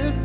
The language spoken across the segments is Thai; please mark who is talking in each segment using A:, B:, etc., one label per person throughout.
A: ก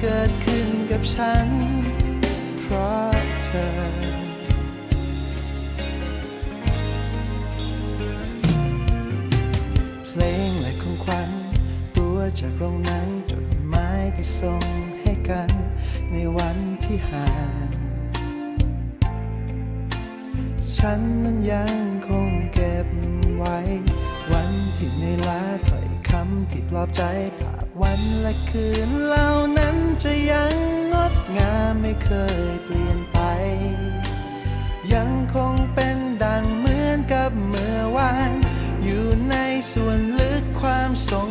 A: เกิดขึ้นกับฉัน เพราะเธอ เพลงและของขวัญตัวจากโรงนังจดหมายที่ส่งให้กัน ในวันที่ห่าง ฉันนั้นยังคงเก็บไว้ วันที่ในลาถ้อยคำที่ปลอบใจภาพวันและคืนเล่า จะยังงดงามไม่เคยเปลี่ยนไป ยังคงเป็นดังเหมือนกับเมื่อวาน อยู่ในส่วนลึกความทรง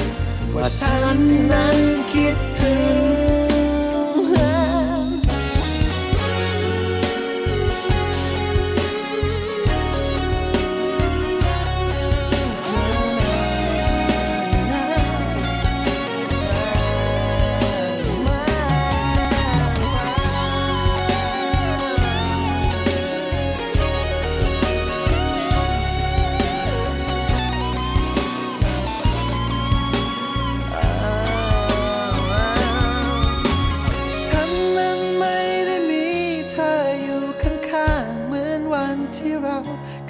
A: ว่าฉันนั้นคิดถึง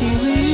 B: ช่ว